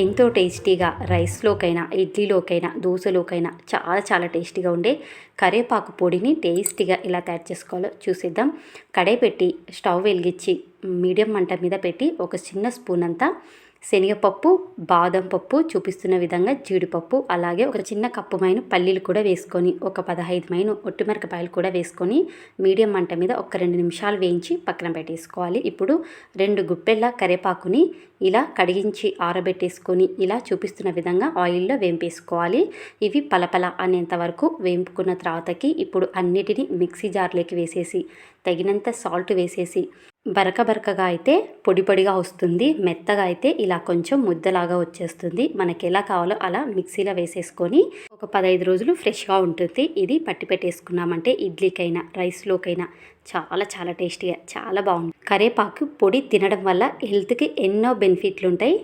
ఎంతో టేస్టీగా రైస్లోకైనా ఇడ్లీలోకైనా దోశలోకైనా చాలా చాలా టేస్టీగా ఉండే కరివేపాకు పొడిని టేస్టీగా ఇలా తయారు చేసుకోవాలో చూసేద్దాం. కడాయి పెట్టి స్టవ్ వెలిగించి మీడియం మంట మీద పెట్టి ఒక చిన్న స్పూన్ అంతా శనగపప్పు బాదం పప్పు చూపిస్తున్న విధంగా జీడిపప్పు అలాగే ఒక చిన్న కప్పు మైన పల్లీలు కూడా వేసుకొని ఒక పదహైదు మైన ఒట్టిమిరపకాయలు కూడా వేసుకొని మీడియం మంట మీద ఒక రెండు నిమిషాలు వేయించి పక్కన పెట్టేసుకోవాలి. ఇప్పుడు రెండు గుప్పెళ్ళ కరివేపాకుని ఇలా కడిగించి ఆరబెట్టేసుకొని ఇలా చూపిస్తున్న విధంగా ఆయిల్లో వేంపేసుకోవాలి. ఇవి పలపల అనేంత వరకు వేంపుకున్న తర్వాతకి ఇప్పుడు అన్నిటినీ మిక్సీ జార్లోకి వేసేసి తగినంత సాల్ట్ వేసేసి బరక బరకగా అయితే పొడి పొడిగా వస్తుంది. మెత్తగా అయితే ఇలా కొంచెం ముద్దలాగా వచ్చేస్తుంది. మనకి ఎలా కావాలో అలా మిక్సీలో వేసేసుకొని ఒక పదహైదు రోజులు ఫ్రెష్గా ఉంటుంది. ఇది పట్టి పెట్టేసుకున్నామంటే ఇడ్లీకైనా రైస్లోకైనా చాలా చాలా టేస్టీగా చాలా బాగుంది కరేపాకు పొడి తినడం వల్ల హెల్త్కి ఎన్నో బెనిఫిట్లు ఉంటాయి